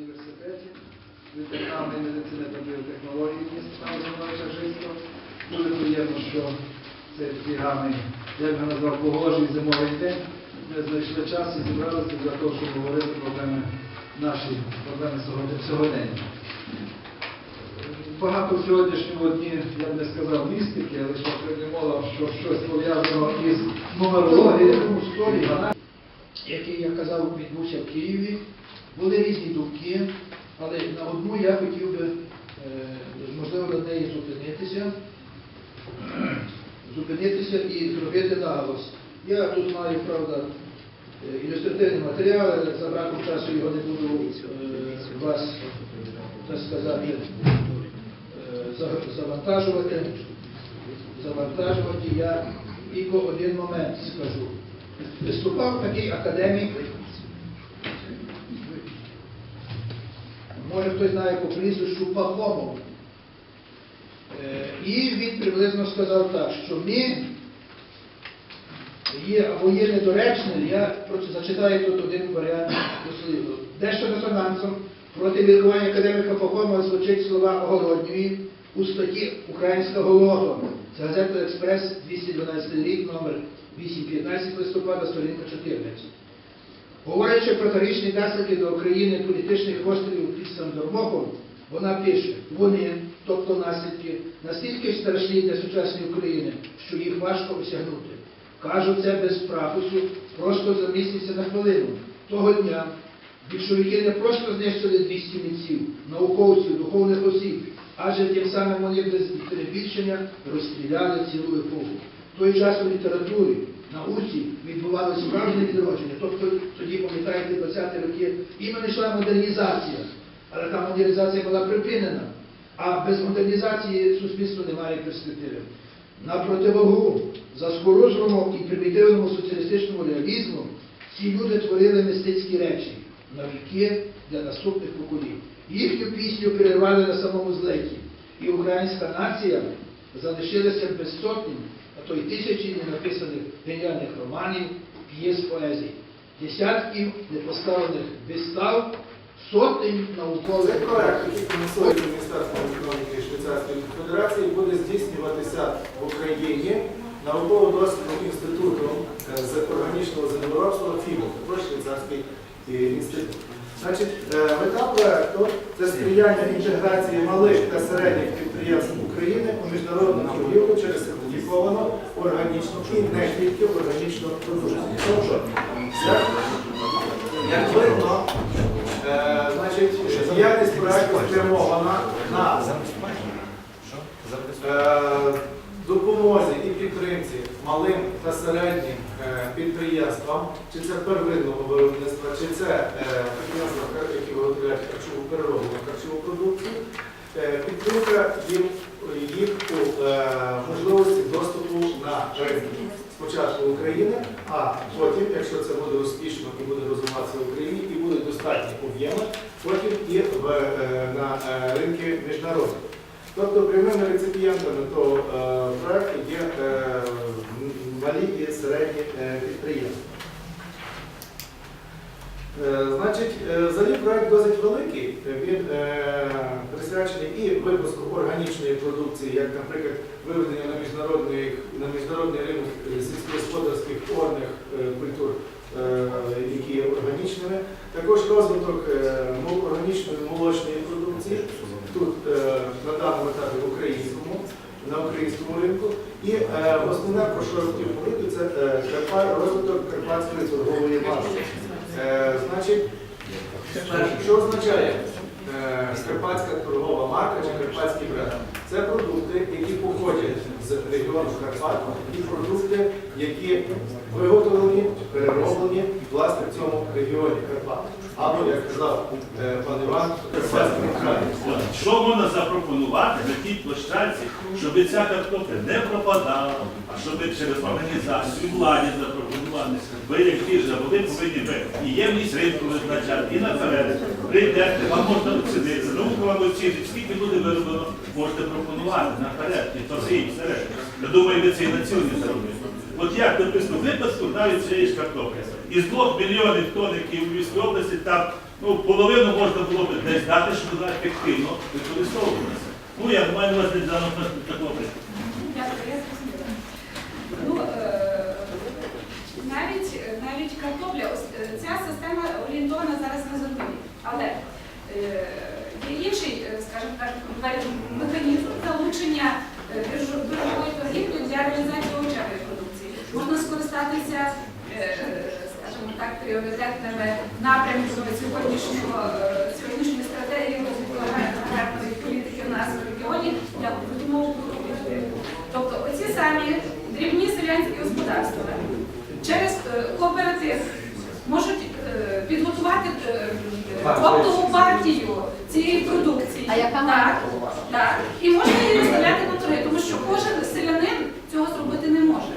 університеті, ветеринарної медицини та біотехнології міста Зиновича Жицького. Дуже приємно, що такий гарний, як би назвав, погожий зимовий день. Ми знайшли час і зібралися для того, щоб говорити проблеми наші, проблеми сьогодення. Багато в сьогоднішньому дні, я б не сказав містики, але що придумала, що щось пов'язано із нумерологією, який, я казав, відбувся в Києві. Були різні думки, але на одну я хотів би, е, можливо, на неї зупинитися, зупинитися і зробити наголос. Я тут маю, правда, е, ілюстративний матеріал, але за браком часу його не буду е, вас, так сказати, завантажувати. Завантажувати я тільки один момент скажу. Виступав такий академік, може хтось знає по прізвищу Пахомов. Е, І він приблизно сказав так, що ми є або є недоречним, я зачитаю тут один варіант дослівно. Дещо резонансом проти міркування академіка Пахомова звучить слова Огородньої у статті Українська голода. Це газета Експрес 212 рік, номер 8-15 листопада, сторінка 14. Говорячи про трагічні наслідки до України політичних пострілів під Сандормохом, вона пише, вони, тобто наслідки, настільки страшні для сучасної України, що їх важко осягнути. Кажу це без пафосу, просто заміснюся на хвилину. Того дня більшовики не просто знищили 200 митців, науковців, духовних осіб, адже тим самим вони без перебільшення розстріляли цілу епоху. Той час у літературі, науці відбувалося справжнє відродження. Тобто тоді, пам'ятаєте, 20-ті роки іменно йшла модернізація, але та модернізація була припинена. А без модернізації суспільство не має перспективи. На противагу заскорузлому і примітивному соціалістичному реалізму ці люди творили мистецькі речі на віки для наступних поколінь. Їхню пісню перервали на самому злеті. І українська нація залишилася без сотень, а то й тисячі ненаписаних геніальних романів, п'єс поезій, десятків непоставлених вистав, сотень наукових Цей проект, який фінансує Міністерство економіки Швейцарської Федерації, буде здійснюватися в Україні науково-дослідним інститутом е, з органічного землеробства ФІБО, також швейцарський е, інститут. Значить, е, мета проекту це сприяння інтеграції малих та середніх підприємств України у міжнародну торгівлю через сертифіковану органічну і не тільки органічну продукцію. Як, як видно, проекту спрямована на е, допомозі і підтримці малим та середнім е, підприємствам, чи це первинного виробництва, чи це е, підприємства, які виготовляють харчову перероблену харчову продукцію, підтримка їх у можливості доступу на ринки. Спочатку України, а потім, якщо це буде успішно і буде розвиватися в Україні, і будуть достатні об'єми, потім і в, е, на е, ринки міжнародні. Тобто прямими реципієнтами того е, проекту є малі і середні підприємства. Е, Значить, е, взагалі проект досить великий. Він е, присвячений і випуску органічної продукції, як, наприклад, виведення на міжнародний, на міжнародний ринок сільськогосподарських орних культур, які є органічними. Також розвиток органічної молочної продукції тут на даному етапі в українському, на українському ринку. І основне, про що я хотів говорити, це розвиток карпатської торгової марки. Е, Значить, що означає е, карпатська торгова марка чи карпатський бренд? Це продукти, які походять регіону Карпат, і продукти, які виготовлені, перероблені власне в цьому регіоні Карпат. Або, як казав е, пан Іван, Що можна запропонувати на тій площадці, щоб ця картопля не пропадала, а щоб через організацію владі запропонувати, ви як фіржа, ви повинні ви і ємність ринку визначати, і наперед прийдете, вам можна оцінити, наука вам оцінить, скільки буде вироблено, можете пропонувати наперед, і все решта. Я думаю, це і на цілі зробите. От як написано, в випадку навіть цієї ж картоплі. Із двох мільйонів тонн, які у Львівській області, там Ну, половину можна було б десь дати, щоб вона ефективно використовувалася. Ну, я маю на увазі для такого прикладу. Ну, е, навіть, навіть картопля, е, ця система орієнтована зараз на зернові. Але е, є інший, скажімо так, механізм залучення біржової торгівлі для реалізації овочевої продукції. Можна скористатися, е, скажімо так, пріоритетними напрямками сьогоднішнього, е, сьогоднішньої стратегії розвитку аграрної політики в нас в регіоні для придумову Тобто оці самі дрібні селянські господарства через е, кооператив можуть підготувати оптову партію цієї продукції. А яка так, так, і можна її тому що кожен селянин цього зробити не може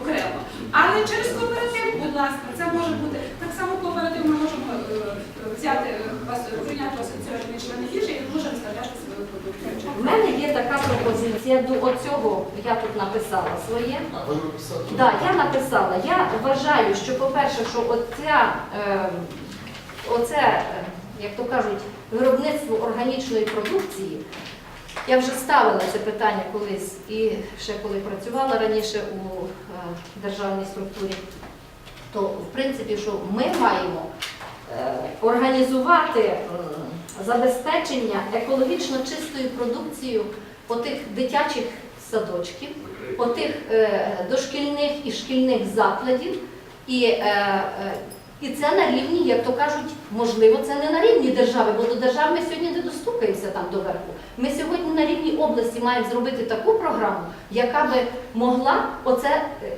окремо. Але через кооператив, будь ласка, це може бути так само кооператив. Ми можемо е, е, взяти вас прийняти асоціаційні члени біржі і може виставляти свою продукцію. В мене є така пропозиція до оцього, я тут написала своє. Да, я написала. Я вважаю, що, по-перше, що оця, е, оце, е, як то кажуть, виробництво органічної продукції, я вже ставила це питання колись і ще коли працювала раніше у е, державній структурі, то в принципі, що ми маємо е, організувати забезпечення екологічно чистою продукцією отих дитячих садочків, отих е, дошкільних і шкільних закладів. І, і це на рівні, як то кажуть, можливо, це не на рівні держави, бо до держави ми сьогодні не достукаємося там до верху. Ми сьогодні на рівні області маємо зробити таку програму, яка би могла оце е,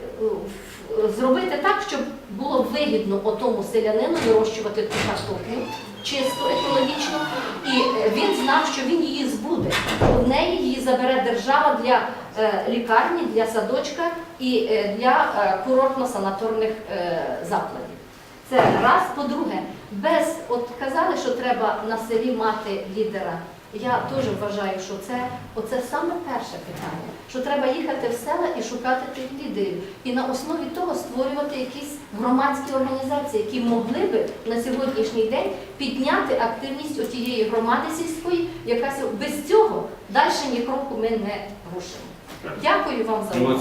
зробити так, щоб було вигідно отому селянину вирощувати ту картоплю чисто екологічно, і е, він знав, що він її збуде. В неї її забере держава для е, лікарні, для садочка і для курортно-санаторних закладів. Це раз. По-друге, без от казали, що треба на селі мати лідера. Я теж вважаю, що це оце саме перше питання. Що треба їхати в села і шукати тих лідерів. І на основі того створювати якісь громадські організації, які могли би на сьогоднішній день підняти активність отієї громади сільської, яка без цього далі ні кроку ми не рушимо. Дякую вам за увагу.